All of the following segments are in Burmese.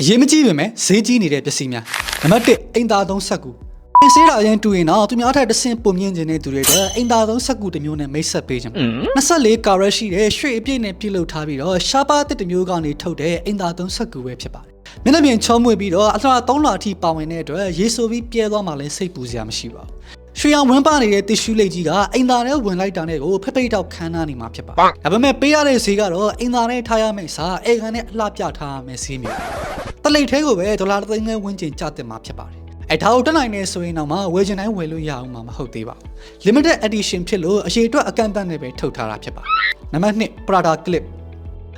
အရေးမကြီးပေမဲ့ဈေးကြီးနေတဲ့ပစ္စည်းများနံပါတ်1အိမ်သာသုံးဆက်ကူပင်စေးတာရင်တူရင်တော့သူများထက်တစ်ဆင့်ပုံမြင့်ခြင်းတဲ့သူတွေအတွက်အိမ်သာသုံးဆက်ကူတစ်မျိုးနဲ့မိတ်ဆက်ပေးခြင်း24ကာရက်ရှိတဲ့ရွှေအပြည့်နဲ့ပြုလုပ်ထားပြီးတော့ရှားပါးတစ်တစ်မျိုးကနေထုတ်တဲ့အိမ်သာသုံးဆက်ကူပဲဖြစ်ပါတယ်မျက်နှာပြင်ချောမွေ့ပြီးတော့အလှ3လအထိပါဝင်တဲ့အတွက်ရေဆိုပြီးပြဲသွားမှလည်းစိတ်ပူစရာမရှိပါဘူးရွှေအောင်ဝန်းပါနေတဲ့တစ်ရှူးလိတ်ကြီးကအိမ်သာထဲဝင်လိုက်တာနဲ့ကိုဖက်ဖိတ်တော့ခန်းနာနေမှာဖြစ်ပါတယ်ဒါပေမဲ့ပေးရတဲ့ဈေးကတော့အိမ်သာထဲထားရမယ့်စာအေကန်နဲ့အလှပြထားရမယ့်ဈေးမျိုး တလိတ်သေးကိုပဲဒေါ်လာတစ်သိန်းနဲ့ဝန်းကျင်ကျတင်မှာဖြစ်ပါတယ်။အဲဒါကိုတက်နိုင်နေဆိုရင်တော့မှဝယ်ချင်တိုင်းဝယ်လို့ရအောင်မှာမဟုတ်သေးပါဘူး။ limited edition ဖြစ်လို့အရေးအတွက်အကန့်အသတ်နဲ့ပဲထုတ်ထားတာဖြစ်ပါတယ်။နံပါတ်1 Prada clip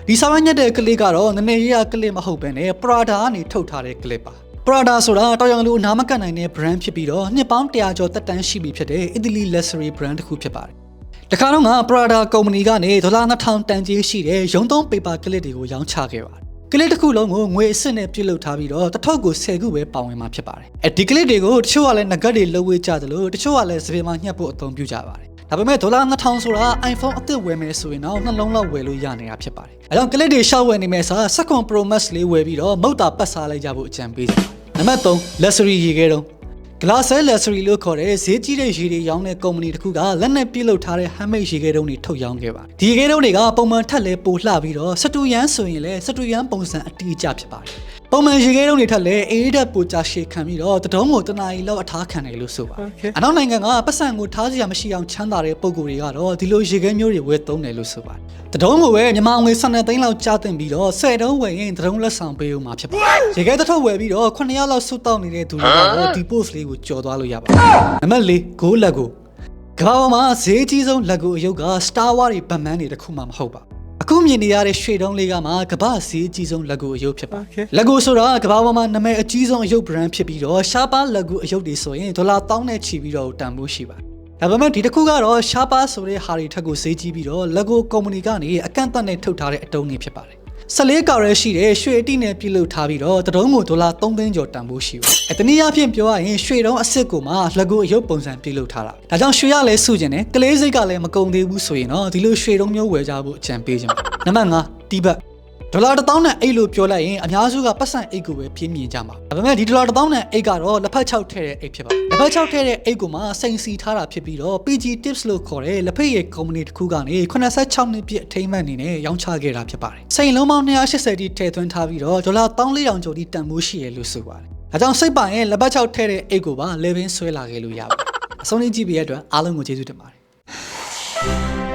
ဒီဆောင်ရွက်ညက်တဲ့ clip ကတော့နည်းနည်းရရ clip မဟုတ်ဘဲနဲ့ Prada ကနေထုတ်ထားတဲ့ clip ပါ။ Prada ဆိုတာတော်ရုံလူအနာမကတ်နိုင်တဲ့ brand ဖြစ်ပြီးတော့နှစ်ပေါင်း100ကျော်သက်တမ်းရှိပြီဖြစ်တဲ့ Italy luxury brand တစ်ခုဖြစ်ပါတယ်။တခါတော့က Prada ကုမ္ပဏီကနေဒေါ်လာ2000တန်ကြေးရှိတဲ့ရုံသုံး paper clip တွေကိုရောင်းချခဲ့ပါတယ်။ ကလစ်တစ်ခုလုံးကိုငွေအစ်စ်နဲ့ပြုတ်လုထားပြီးတော့တစ်ထုပ်ကို10ခုပဲပါဝင်မှာဖြစ်ပါတယ်။အဲဒီကလစ်တွေကိုတချို့ကလည်းငကတ်တွေလှုပ်ဝေးကြတယ်လို့တချို့ကလည်းစပင်မှာညှက်ဖို့အသုံးပြုကြပါတယ်။ဒါပေမဲ့ဒေါ်လာ2000ဆိုတာ iPhone အသစ်ဝယ်မယ်ဆိုရင်တော့နှလုံးလောက်ဝယ်လို့ရနေတာဖြစ်ပါတယ်။အဲကြောင့်ကလစ်တွေရှောက်ဝယ်နေမယ်ဆိုတော့7 Pro Max လေးဝယ်ပြီးတော့မုတ်တာပတ်စားလိုက်ကြဖို့အကြံပေးချင်ပါတယ်။နံပါတ်3 luxury ရေခဲတုံး Glassel Luxury လို့ခေါ်တဲ့ဈေးကြီးတဲ့ရေတွေရောင်းတဲ့ကုမ္ပဏီတစ်ခုကလက်နဲ့ပြုလုပ်ထားတဲ့ handmade ရေခဲတုံးတွေထုတ်ရောင်းခဲ့ပါတယ်။ဒီရေခဲတုံးတွေကပုံမှန်ထက်လဲပိုလှပြီးတော့စတူယန်ဆိုရင်လည်းစတူယန်ပုံစံအတိအကျဖြစ်ပါတယ်။ ပုံမှန်ရေခဲတုံးတွေထက်လဲအေးဓာတ်ပိုကြရှည်ခံပြီးတော့တတုံးကိုတနာရီလောက်အထားခံတယ်လို့ဆိုပါတယ်။အနောက်နိုင်ငံကပတ်စံကိုထားစရာမရှိအောင်ချမ်းသာတဲ့ပုံကိုယ်တွေကတော့ဒီလိုရေခဲမျိုးတွေဝယ်သုံးတယ်လို့ဆိုပါတယ်။တတုံးကိုပဲမြန်မာငွေ12သိန်းလောက်ကြားတင်ပြီးတော့10တုံးဝယ်ရင်တတုံးလက်ဆောင်ပေးဦးမှာဖြစ်ပါတယ်။ရေခဲတစ်ထုပ်ဝယ်ပြီးတော့9ရက်လောက်ဆုတ်တောက်နေတဲ့သူတွေကတော့ဒီ post လေးကိုကြော်သွားလို့ရပါတယ်။နံပါတ်၄ Go Lego ကမ္ဘာပေါ်မှာဈေးကြီးဆုံး Lego အယုတ်က Star Wars တွေဗတ်မန်းတွေတစ်ခုမှမဟုတ်ပါဘူး။ အခုမြင်နေရတဲ့ရွှေတုံးလေးကမှကမ္ဘာဈေးကြီးဆုံး Lego အယုတ်ဖြစ်ပါတယ်။ Lego ဆိုတာကမ္ဘာပေါ်မှာနာမည်အကြီးဆုံးအယုတ် brand ဖြစ်ပြီးတော့ရှားပါ Lego အယုတ်တွေဆိုရင်ဒေါ်လာ1000နဲ့ချီပြီးတော့တန်ဖိုးရှိပါတယ်။ဒါပေမဲ့ဒီတစ်ခုကတော့ရှားပါဆိုတဲ့ဟာတွေထက်ကိုဈေးကြီးပြီးတော့ Lego ကုမ္ပဏီကနေအကန့်အသတ်နဲ့ထုတ်ထားတဲ့အတုံးတွေဖြစ်ပါတယ်။ 14ကာရဲရှိတဲ့ရွှေအတိနဲ့ပြုလုပ်ထားပြီးတော့တတုံးကိုဒေါ်လာ3သိန်းကျော်တန်ဖိုးရှိပါတယ်။အဲတနည်းအားဖြင့်ပြောရရင်ရွှေတုံးအစ်စ်ကိုမှ Lego အယုတ်ပုံစံပြုလုပ်ထားတာ။ဒါကြောင့်ရွှေရလဲစုကျင်တယ်။ကလေးစိတ်ကလည်းမကုန်သေးဘူးဆိုရင်တော့ဒီလိုရွှေတုံးမျိုးဝယ်ကြဖို့အကြံပေးခြင်းပါ။နံပါတ်5တီးဘတ် ဒေါ်လာ1000နဲ့အိတ်လို့ပြောလိုက်ရင်အများစုကပတ်စံအိတ်ကိုပဲပြင်းမြင်ကြမှာဒါပေမဲ့ဒီဒေါ်လာ1000နဲ့အိတ်ကတော့လက်ဖက်6ထည့်တဲ့အိတ်ဖြစ်ပါတယ်လက်ဖက်6ထည့်တဲ့အိတ်ကိုမှစိန်စီထားတာဖြစ်ပြီးတော့ PG Tips လို့ခေါ်တဲ့လက်ဖက်ရည်ကုမ္ပဏီတစ်ခုကနေ86နှစ်ပြည့်အထိမ်းအမှတ်အနေနဲ့ရောင်းချခဲ့တာဖြစ်ပါတယ်စိန်လုံးပေါင်း280တိထည့်သွင်းထားပြီးတော့ဒေါ်လာ1400ကျော်တိတန်ဖိုးရှိရလို့ဆိုပါတယ်ဒါကြောင့်စိတ်ပါရင်လက်ဖက်6ထည့်တဲ့အိတ်ကိုပါ level ဆွဲလာခဲ့လို့ရပါတယ်အဆုံးလေးကြည့်ပေးရတဲ့အတွက်အားလုံးကိုကျေးဇူးတင်ပါတယ်